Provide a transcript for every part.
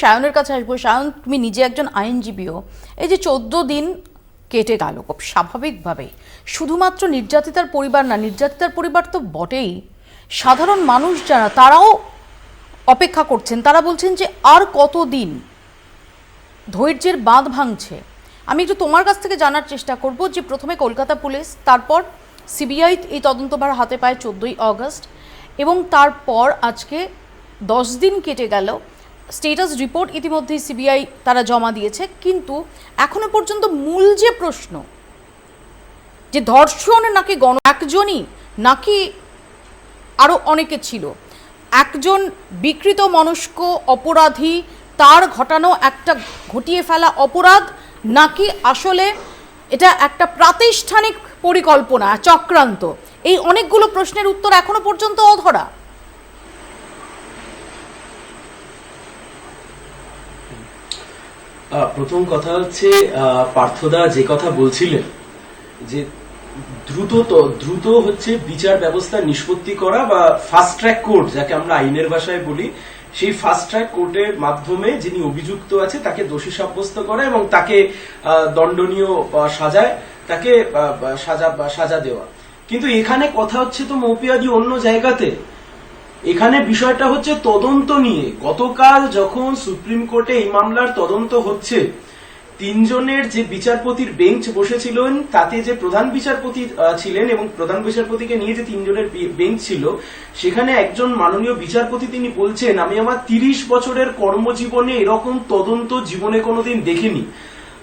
সায়নের কাছে আসব। সায়ন, তুমি নিজে একজন আইনজীবীও। এই যে চোদ্দ দিন কেটে গেল খুব স্বাভাবিকভাবে শুধুমাত্র নির্যাতিতার পরিবার না, নির্যাতিতার পরিবার তো বটেই। সাধারণ মানুষ যারা, তারাও অপেক্ষা করছেন। তারা বলছেন যে আর কত দিন? ধৈর্যের বাঁধ ভাঙছে। আমি একটু তোমার কাছ থেকে জানার চেষ্টা করব যে প্রথমে কলকাতা পুলিশ, তারপর সিবিআই এই তদন্তভার হাতে পায় চোদ্দোই অগস্ট এবং তারপর আজকে দশ দিন কেটে গেল। স্টেটাস রিপোর্ট ইতিমধ্যেই সিবিআই তারা জমা দিয়েছে, কিন্তু এখনও পর্যন্ত মূল যে প্রশ্ন, যে ধর্ষণ নাকি গণ, একজনই নাকি আরও অনেকে ছিল, একজন বিকৃত মনস্ক অপরাধী, তার ঘটানো একটা ঘটিয়ে ফেলা অপরাধ নাকি আসলে এটা একটা প্রাতিষ্ঠানিক পরিকল্পনা, চক্রান্ত? এই অনেকগুলো প্রশ্নের উত্তর এখনও পর্যন্ত অধরা। প্রথম কথা হচ্ছে পার্থদা যে কথা বলছিলেন, যে দ্রুত দ্রুত হচ্ছে বিচার ব্যবস্থা নিষ্পত্তি করা বা ফাস্ট ট্র্যাক কোর্ট যাকে আমরা আইনের ভাষায় বলি, সেই ফাস্ট ট্র্যাক কোর্টের মাধ্যমে যিনি অভিযুক্ত আছে, তাকে দোষী সাব্যস্ত করা এবং তাকে দণ্ডনীয় সাজায়, তাকে সাজা সাজা দেওয়া। কিন্তু এখানে কথা হচ্ছে তো মৌপিয়াদি অন্য জায়গাতে এখানে বিষয়টা হচ্ছে তদন্ত নিয়ে। গতকাল যখন সুপ্রিম কোর্টে এই মামলার তদন্ত হচ্ছে, তিনজনের যে বিচারপতির বেঞ্চ বসেছিলেন, তাতে যে প্রধান বিচারপতি ছিলেন এবং প্রধান বিচারপতিকে নিয়ে যে তিনজনের বেঞ্চ ছিল, সেখানে একজন মাননীয় বিচারপতি তিনি বলছেন, আমি আমার তিরিশ বছরের কর্মজীবনে এরকম তদন্ত জীবনে কোনোদিন দেখিনি।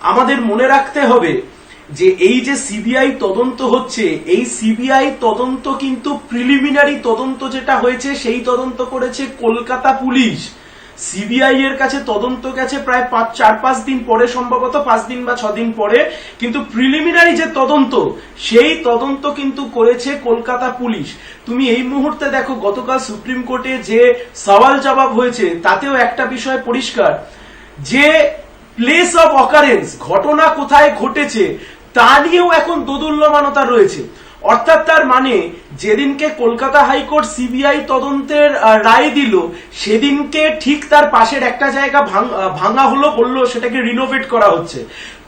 আমাদের মনে রাখতে হবে যে এই যে সিবিআই তদন্ত হচ্ছে, এই সিবিআই তদন্ত কিন্তু প্রিলিমিনারি তদন্ত যেটা হয়েছে, সেই তদন্ত করেছে কলকাতা পুলিশ। সিবিআই এর কাছে তদন্ত গেছে প্রায় পাঁচ, চার, পাঁচ দিন পরে, সম্ভবত পাঁচ দিন বা ছ দিন পরে। কিন্তু প্রিলিমিনারি যে তদন্ত, সেই তদন্ত কিন্তু করেছে কলকাতা পুলিশ। তুমি এই মুহূর্তে দেখো, গতকাল সুপ্রিম কোর্টে যে সওয়াল জবাব হয়েছে, তাতেও একটা বিষয় পরিষ্কার। যে প্লেস অফ অকারেন্স ঘটনা কোথায় ঘটেছে তা নিয়েও এখন দোদুল্যমানতা রয়েছে। অর্থাৎ তার মানে যেদিনকে কলকাতা হাইকোর্ট সিবিআই তদন্তের রায় দিল, সেদিনকে ঠিক তার পাশের একটা জায়গা ভাঙা হলো, বলল সেটাকে রিনোভেট করা হচ্ছে।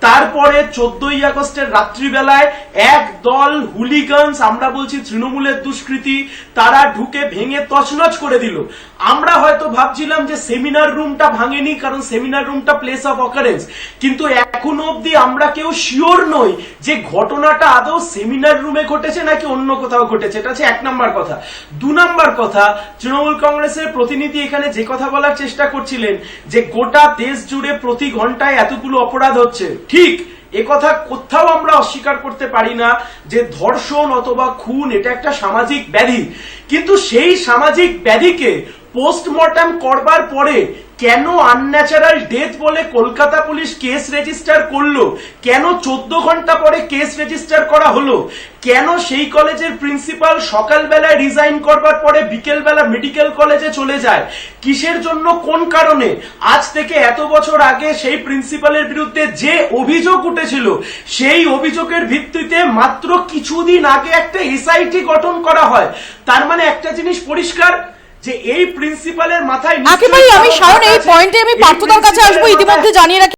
তারপরে চোদ্দই আগস্টের রাত্রিবেলায় এক দল হুলিগানস, আমরা বলছি তৃণমূলের দুষ্কৃতী, তারা ঢুকে ভেঙে তছনছ করে দিল। আমরা হয়তো ভাবছিলাম যে সেমিনার রুমটা ভাঙেনি, কারণ সেমিনার রুমটা প্লেস অফ অকারেন্স কিন্তু এখনও অবধি আমরা কেউ শিওর নই যে ঘটনাটা আদৌ সেমিনার রুমে ঘটেছে নাকি অন্য কোথাও ঘটেছে। এটা হচ্ছে এক নাম্বার কথা। দু নাম্বার কথা, তৃণমূল কংগ্রেসের প্রতিনিধি এখানে যে কথা বলার চেষ্টা করছিলেন, যে গোটা দেশ জুড়ে প্রতি ঘন্টায় এতগুলো অপরাধ হচ্ছে। ঠিক কথা কোথাও আমরা অস্বীকার করতে পারি না যে ধর্ষণ অথবা খুন, এটা একটা সামাজিক ব্যাধি। কিন্তু সেই সামাজিক ব্যাধিকে পোস্টমর্টম করবার পরে কেন আনন্যাচারাল ডেথ বলে কলকাতা পুলিশ কেস রেজিস্টার করল? কেন চোদ্দ ঘণ্টা পরে কেস রেজিস্টার করা হলো? কেন সেই কলেজের প্রিন্সিপাল সকালবেলায় রিজাইন করবার পরে বিকেলবেলা মেডিকেল কলেজে চলে যায়? কিসের জন্য, কোন কারণে? আজ থেকে এত বছর আগে সেই প্রিন্সিপালের বিরুদ্ধে যে অভিযোগ উঠেছিল, সেই অভিযোগের ভিত্তিতে মাত্র কিছুদিন আগে একটা এসআইটি গঠন করা হয়। তার মানে একটা জিনিস পরিষ্কার যে এই প্রিন্সিপালের মাথায় ভাই আমি সায়ন এই। পয়েন্টে আমি পার্থদার কাছে আসব ইতিমধ্যে জানিয়ে রাখি